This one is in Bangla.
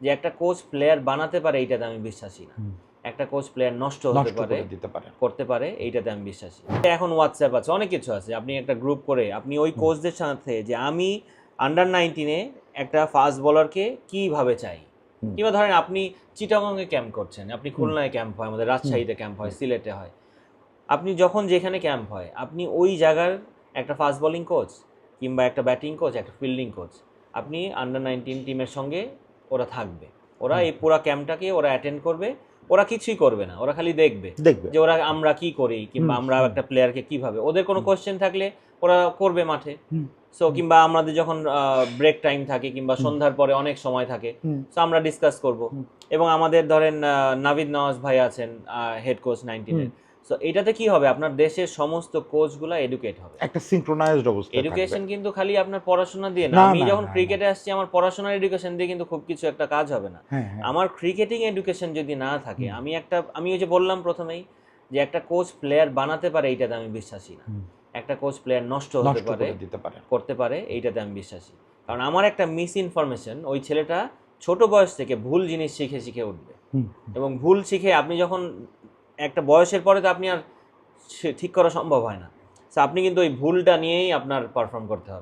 যে একটা কোচ প্লেয়ার বানাতে পারে এইটাতে আমি বিশ্বাসী না। একটা কোচ প্লেয়ার নষ্ট হতে পারে করতে পারে এইটাতে আমি বিশ্বাসী। এখন হোয়াটসঅ্যাপ আছে অনেক কিছু আছে। আপনি একটা গ্রুপ করে আপনি ওই কোচদের সাথে যে আমি আন্ডার নাইনটিনে একটা ফাস্ট বলারকে কীভাবে চাই? কিংবা ধরেন আপনি চিটাগংয়ে ক্যাম্প করছেন আপনি খুলনায় ক্যাম্প হয় আমাদের রাজশাহীতে ক্যাম্প হয় সিলেটে হয়। আপনি যখন যেখানে ক্যাম্প হয় আপনি ওই জায়গার একটা ফাস্ট বোলিং কোচ কিংবা একটা ব্যাটিং কোচ একটা ফিল্ডিং কোচ আপনি আন্ডার নাইনটিন টিমের সঙ্গে ওরা থাকবে। ওরা এই পুরো ক্যাম্পটাকে ওরা অ্যাটেন্ড করবে। ওরা কিছুই করবে না ওরা খালি দেখবে। যে ওরা আমরা কি করি কিংবা আমরা একটা প্লেয়ারকে কীভাবে। ওদের কোনো কোশ্চেন থাকলে ওরা করবে মাঠে। সো কিংবা আমাদের যখন ব্রেক টাইম থাকে কিংবা সন্ধ্যার পরে অনেক সময় থাকে সো আমরা ডিসকাস করব। এবং আমাদের ধরেন নাভিদ নওয়াজ ভাই আছেন হেড কোচ নাইনটিনের সো এটাতে কি হবে? আপনার দেশের সমস্ত কোচগুলো এডুকেট হবে। একটা সিনক্রোনাইজড অবস্থা এডুকেশন কিন্তু খালি আপনার পড়াশোনা দিয়ে না। আমি যখন ক্রিকেটে আসছি আমার পড়াশোনার এডুকেশন দিয়ে কিন্তু খুব কিছু একটা কাজ হবে না। হ্যাঁ হ্যাঁ। আমার ক্রিকেটিং এডুকেশন যদি না থাকে আমি একটা আমি ওই যে বললাম প্রথমেই যে একটা কোচ প্লেয়ার বানাতে পারে এইটাতে আমি বিশ্বাসী না। একটা কোচ প্লেয়ার নষ্ট হতে পারে করতে পারে এইটাতে আমি বিশ্বাসী। কারণ আমার একটা মিস ইনফরমেশন ওই ছেলেটা ছোট বয়স থেকে ভুল জিনিস শিখে শিখে উঠবে। এবং ভুল শিখে আপনি যখন একটা বয়সের পরে তো আপনি আর ঠিক করা সম্ভব হয় না। আপনি কিন্তু ওই ভুলটা নিয়েই আপনার পারফর্ম করতে হবে।